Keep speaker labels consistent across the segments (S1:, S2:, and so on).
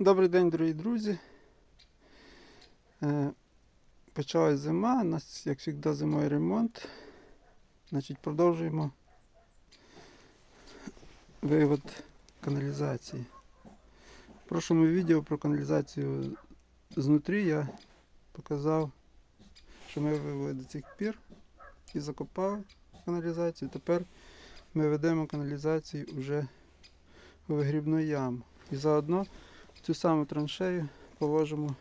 S1: Добрий день, дорогі друзі. Е, Почалась зима, у нас, як завжди, зимою ремонт. Значить, продовжуємо вивод каналізації. В прошлому відео про каналізацію знутрі я показав, що ми вивели до цих пір і закопали каналізацію. Тепер ми ведемо каналізацію вже у вигрібну яму. І заодно цю саму траншею положимо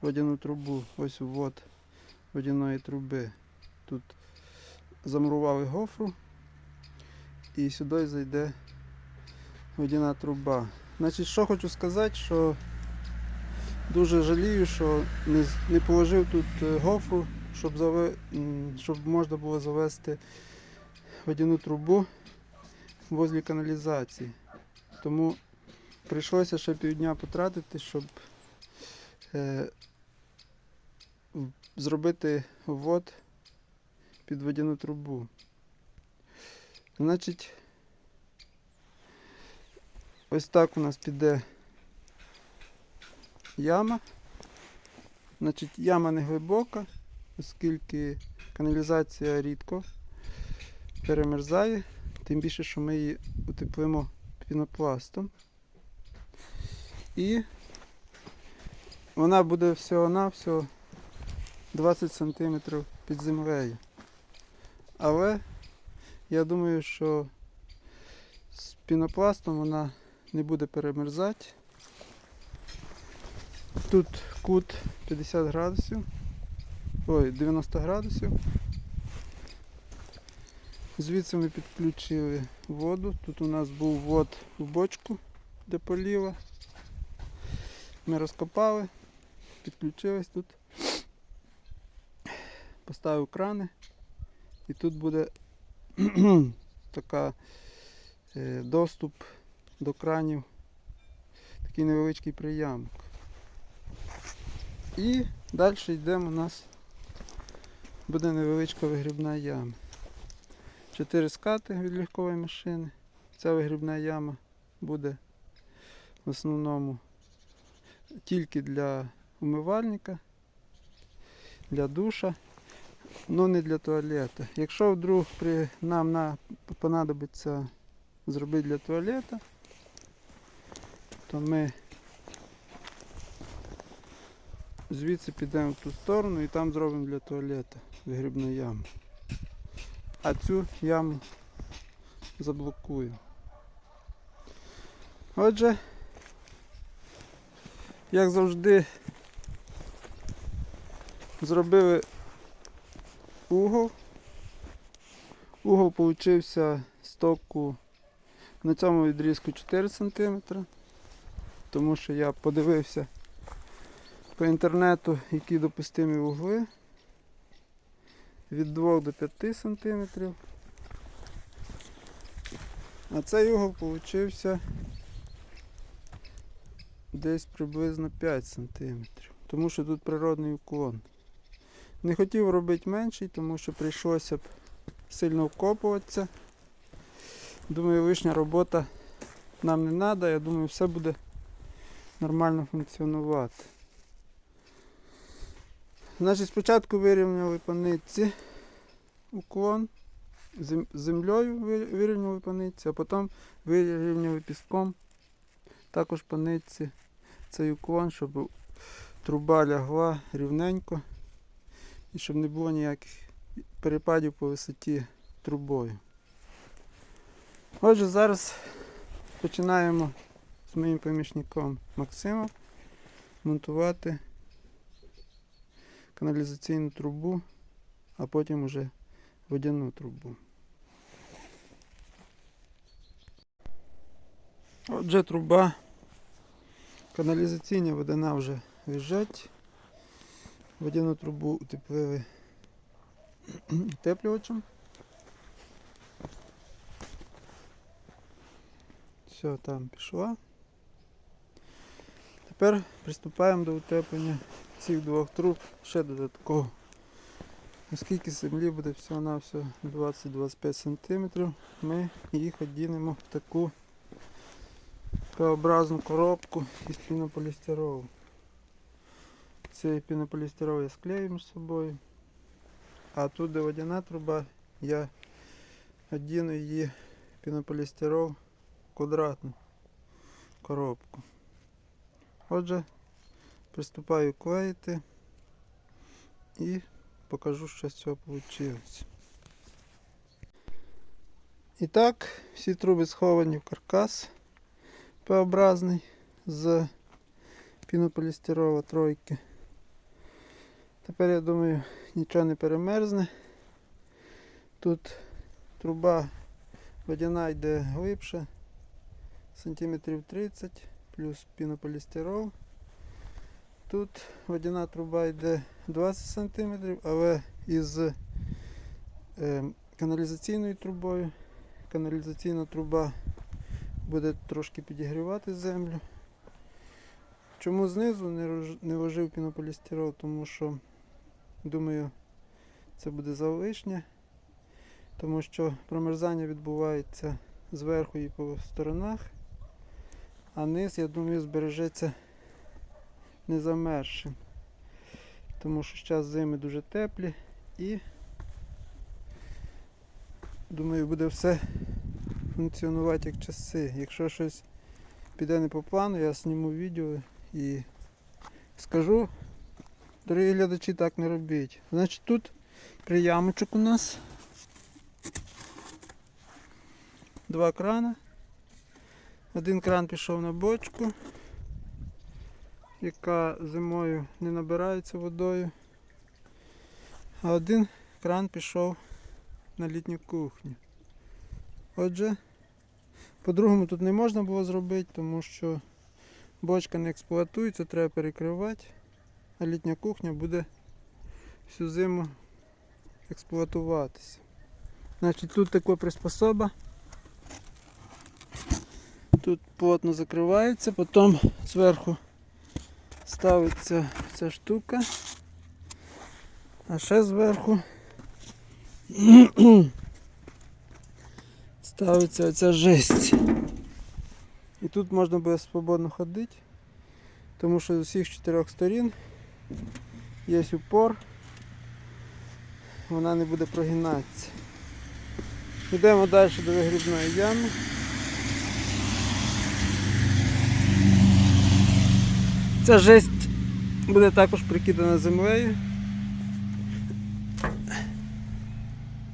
S1: водяну трубу. Ось ввод водяної труби. Тут замурували гофру і сюди зайде водяна труба. Значить, що хочу сказати, що дуже жалію, що не, не положив тут е, гофру, щоб, заве, щоб можна було завести водяну трубу возле каналізації. Тому прийшлося ще півдня потратити, щоб е, зробити ввод під водяну трубу. Значить, ось так у нас піде яма. Значить, яма не глибока, оскільки каналізація рідко перемерзає, тим більше, що ми її утеплимо пінопластом. І вона буде всього-навсього 20 см під землею. Але я думаю, що з пінопластом вона не буде перемерзати. Тут кут 50 градусів. Ой, 90 градусів. Звідси ми підключили воду. Тут у нас був вод в бочку, де поліва. Ми розкопали, підключились тут, поставив крани і тут буде така е, доступ до кранів, такий невеличкий приямок. І далі йдемо у нас буде невеличка вигрібна яма. Чотири скати від легкової машини. Ця вигрібна яма буде в основному тільки для умивальника, для душа, але не для туалету. Якщо вдруг при, нам на, понадобиться зробити для туалету, то ми звідси підемо в ту сторону і там зробимо для туалету вигрібну яму. А цю яму заблокую. Отже, як завжди, зробили угол. Угол получився стоку на цьому відрізку 4 см, тому що я подивився по інтернету, які допустимі вугли від 2 до 5 см. А цей угол получився десь приблизно 5 см. Тому що тут природний уклон. Не хотів робити менший, тому що прийшлося б сильно вкопуватися. Думаю, лишня робота нам не треба, я думаю, все буде нормально функціонувати. Значить, спочатку вирівняли по нитці уклон, зем- землею ви- вирівняли по а потім вирівняли піском також по цей уклон, щоб труба лягла рівненько і щоб не було ніяких перепадів по висоті трубою. Отже, зараз починаємо з моїм помічником Максимом монтувати каналізаційну трубу, а потім уже водяну трубу. Отже, труба каналізаційна водяна вже лежать. Водяну трубу утеплили утеплювачем. Все, там пішла. Тепер приступаємо до утеплення цих двох труб ще додатково. Оскільки землі буде всього-навсього 20-25 см, ми їх одінемо в таку П-образну коробку із пінополістиролу. Цей пінополістирол я склею між собою. А тут де водяна труба, я одіну її пінополістирол квадратну коробку. Отже, приступаю клеїти і покажу, що з цього вийшло. І так, всі труби сховані в каркас П-образний з пінополістирола тройки. Тепер я думаю нічого не перемерзне. Тут труба водяна йде глибше, сантиметрів 30, плюс пінополістирол. Тут водяна труба йде 20 см, але із е, каналізаційною трубою. Каналізаційна труба буде трошки підігрівати землю. Чому знизу не вложив пінополістирол? Тому що, думаю, це буде залишнє, тому що промерзання відбувається зверху і по сторонах, а низ, я думаю, збережеться не замерзшим. Тому що зараз зими дуже теплі і думаю буде все функціонувати як часи. Якщо щось піде не по плану, я зніму відео і скажу. Дорогі глядачі, так не робіть. Значить тут приямочок у нас. Два крана. Один кран пішов на бочку, яка зимою не набирається водою. А один кран пішов на літню кухню. Отже, по-другому тут не можна було зробити, тому що бочка не експлуатується, треба перекривати, а літня кухня буде всю зиму експлуатуватися. Значить, тут така приспособа. Тут плотно закривається, потім зверху ставиться ця штука, а ще зверху ставиться оця жесть. І тут можна буде свободно ходити, тому що з усіх чотирьох сторін є упор, вона не буде прогинатися. Йдемо далі до вигрібної ями. Ця жесть буде також прикидана землею.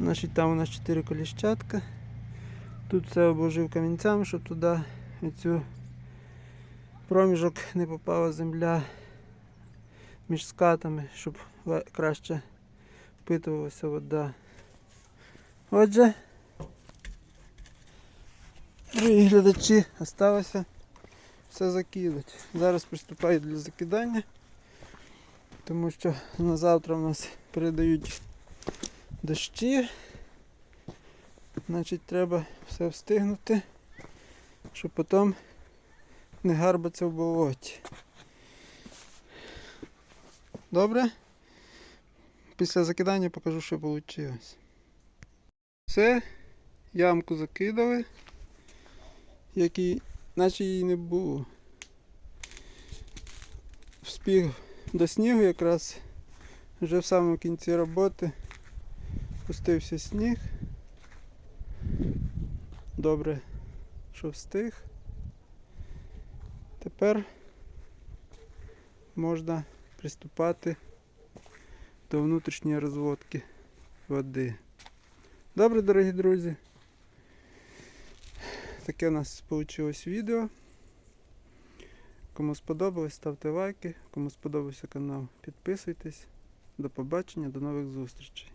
S1: Значить, там у нас 4 коліщатка. Тут все обложив камінцями, щоб туди цю проміжок не попала земля між скатами, щоб краще впитувалася вода. Отже, дорогі глядачі, осталося все закидати. Зараз приступаю для закидання, тому що на завтра в нас передають дощі. Значить, треба все встигнути, щоб потім не гарбатися в болоті. Добре? Після закидання покажу, що вийшло. Все, ямку закидали, який, наче її не було. Вспів до снігу якраз вже в самому кінці роботи пустився сніг. Добре, що встиг. Тепер можна приступати до внутрішньої розводки води. Добре, дорогі друзі. Таке у нас вийшло відео. Кому сподобалось, ставте лайки. Кому сподобався канал, підписуйтесь. До побачення, до нових зустрічей.